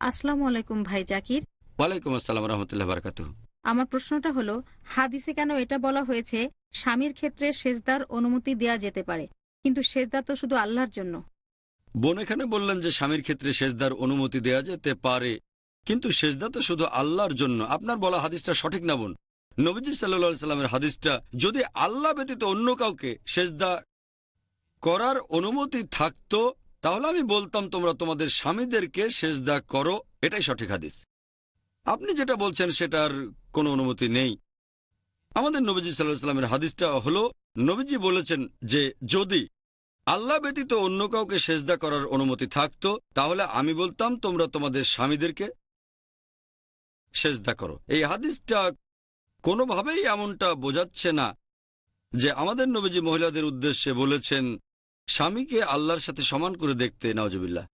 আসসালামু আলাইকুম ভাই জাকির। ওয়ালাইকুম আসসালাম রহমতুল্লাহ বারকাত আমার প্রশ্নটা হলো হাদিসে কেন এটা বলা হয়েছে স্বামীর ক্ষেত্রে সেজদার অনুমতি দেয়া যেতে পারে কিন্তু সেজদা তো শুধু আল্লাহর জন্য। বোন এখানে বললেন যে স্বামীর ক্ষেত্রে সেজদার অনুমতি দেয়া যেতে পারে কিন্তু সেজদা তো শুধু আল্লাহর জন্য। আপনার বলা হাদিসটা সঠিক না বোন? নবীজি সাল্লা সাল্লামের হাদিসটা যদি আল্লাহ ব্যতীত অন্য কাউকে সেজদা করার অনুমতি থাকতো তাহলে আমি বলতাম তোমরা তোমাদের স্বামীদেরকে সেজদা করো, এটাই সঠিক হাদিস। আপনি যেটা বলছেন সেটার কোনো অনুমতি নেই। আমাদের নবীজি সাল্লাহ সাল্লামের হাদিসটা হলো, নবীজি বলেছেন যে যদি আল্লাহ ব্যতীত অন্য কাউকে সেজদা করার অনুমতি থাকত, তাহলে আমি বলতাম তোমরা তোমাদের স্বামীদেরকে সেজদা করো। এই হাদিসটা কোনোভাবেই এমনটা বোঝাচ্ছে না যে আমাদের নবীজি মহিলাদের উদ্দেশ্যে বলেছেন স্বামীকে আল্লাহর সাথে সমান করে দেখতে নওয়াজবিল্লা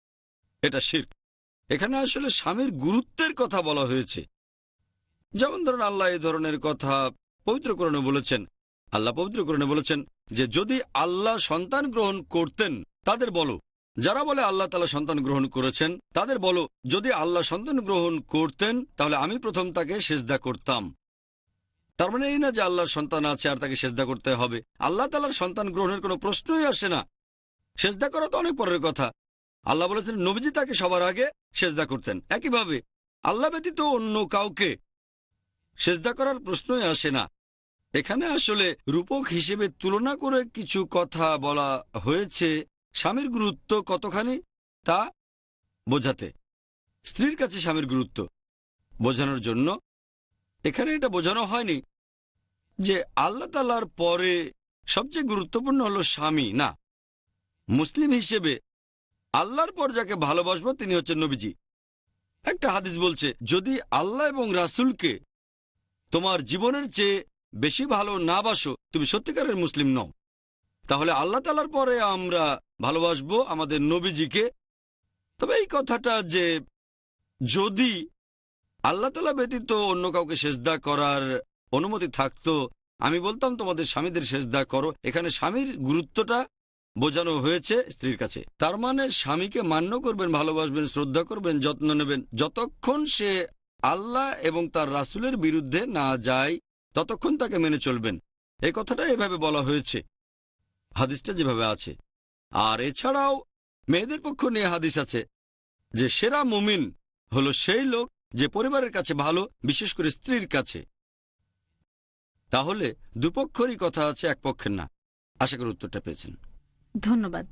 এটা শির। এখানে আসলে স্বামীর গুরুত্বের কথা বলা হয়েছে। যেমন ধরুন, আল্লাহ এই ধরনের কথা পবিত্রকরণে বলেছেন। আল্লাহ পবিত্রকরণে বলেছেন যে, যদি আল্লাহ সন্তান গ্রহণ করতেন, তাদের বলো। যারা বলে আল্লাহ তালা সন্তান গ্রহণ করেছেন, তাদের বলো। যদি আল্লাহ সন্তান গ্রহণ করতেন, তাহলে আমি প্রথম তাকে সেজদা করতাম। তার মানে এই না যে আল্লাহর সন্তান আছে আর তাকে সেজদা করতে হবে। আল্লাহ তালার সন্তান গ্রহণের কোনো প্রশ্নই আসে না। সেজদা করা তো অনেক পরের কথা। আল্লাহ বলেছেন, নবীজি তাকে সবার আগে সেজদা করতেন। একইভাবে আল্লাহ ব্যতীত অন্য কাউকে সেজদা করার প্রশ্নই আসে না। এখানে আসলে রূপক হিসেবে তুলনা করে কিছু কথা বলা হয়েছে স্বামীর গুরুত্ব কতখানি তা বোঝাতে। স্ত্রীর কাছে স্বামীর গুরুত্ব বোঝানোর জন্য এখানে এটা বোঝানো হয়নি যে আল্লাহ তালার পরে সবচেয়ে গুরুত্বপূর্ণ হলো স্বামী, না। মুসলিম হিসেবে আল্লাহর পর যাকে ভালোবাসবো তিনি হচ্ছেন নবীজি। একটা হাদিস বলছে, যদি আল্লাহ এবং রাসূলকে তোমার জীবনের চেয়ে বেশি ভালো না বাসো, তুমি সত্যিকারের মুসলিম নও। তাহলে আল্লাহ তালার পরে আমরা ভালোবাসবো আমাদের নবীজিকে। তবে এই কথাটা যে যদি আল্লাহ তালা ব্যতীত অন্য কাউকে সেজদা করার অনুমতি থাকতো, আমি বলতাম তোমাদের স্বামীদের সেজদা করো। এখানে স্বামীর গুরুত্বটা বোঝানো হয়েছে স্ত্রীর কাছে। তার মানে স্বামীকে মান্য করবেন, ভালোবাসবেন, শ্রদ্ধা করবেন, যত্ন নেবেন। যতক্ষণ সে আল্লাহ এবং তার রাসূলের বিরুদ্ধে না যায়, ততক্ষণ তাকে মেনে চলবেন। এই কথাটা এভাবে বলা হয়েছে। হাদিসটা যেভাবে আছে। আর এছাড়াও মেয়েদের পক্ষ নিয়ে হাদিস আছে যে, সেরা মুমিন হলো সেই লোক যে পরিবারের কাছে ভালো, বিশেষ করে স্ত্রীর কাছে। তাহলে দুপক্ষরই কথা আছে এক পক্ষের না। আশা করি উত্তরটা পেয়েছেন। ধন্যবাদ।